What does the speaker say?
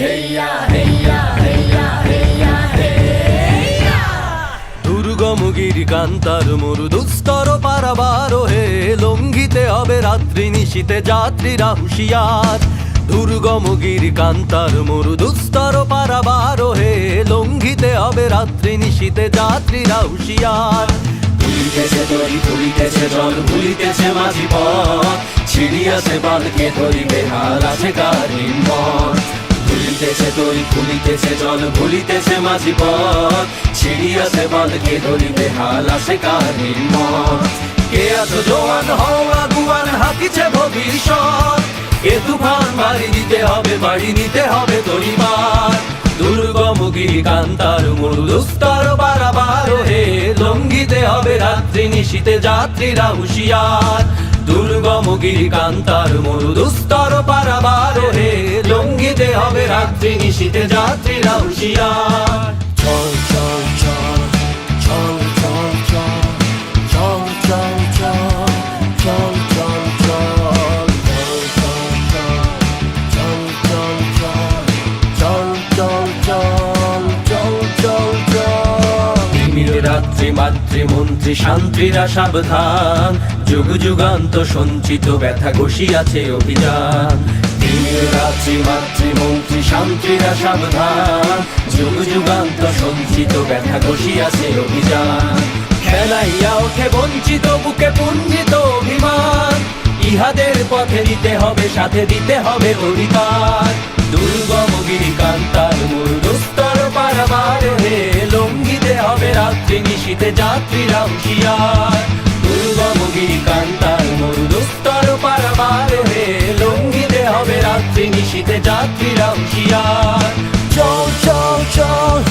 হেইয়া হেইয়া হেইয়া হেইয়া হেইয়া। দুর্গমুগির কান্তার মরু দুস্তর পারাবার হে। লঙ্গিতে হবে রাত্রি নিশীতে যাত্রীরা হুশিয়ার। দুর্গমগির কান্তার মরু দুস্তর পারাবার হে। লঙ্ঘিতে হবে রাত্রি নিশীতে যাত্রীরা হুশিয়ার। ভুলিতেছে দড়ি বালকে ধরিবে হার আছে গাড়ির ভুলিতেছে তরি ভুলিতেছে জল, ভুলিতেছে মাঝি পথ। ছিড়িয়াছে বালকে ধরিবে হাল আছে কারিম মন কে আছো জোয়ান, হওয়া গুয়ান হাতিছে ভবিষ্যৎ। এ তুফান, বাড়ি দিতে হবে, বাড়ি নিতে হবে তরিবার দুর্গমুখী কান্তার মরু দুস্তর বারাবার হে লঙ্ঘিতে হবে রাত্রি, নিশীতে যাত্রীরা হুশিয়ার। দুর্গমুখী কান্তার মরু দুস্তর পারাবার হে লঙ্ঘিতে হবে রাত্রি নিশীতে যাত্রীরা হুঁশিয়ার চল চল চল চল চল চল চল চল চল চল চল তিমির রাত্রি মাতৃমন্ত্রী শান্তিরা সাবধান যুগ যুগান্ত সঞ্চিত ব্যথা ঘষিয়াছে অভিযান ইহাদের পথে দিতে হবে, সাথে দিতে হবে অধিকার। দুর্গম গিরিকান্তার মূল দুস্তর পারাবার হে, লঙ্ঘিতে হবে রাত্রি নিশীতে যাত্রীরা হুঁশিয়ার। দুর্গম গিরিকান্তার মূল benişi de dat bir avcıya Çol çol çol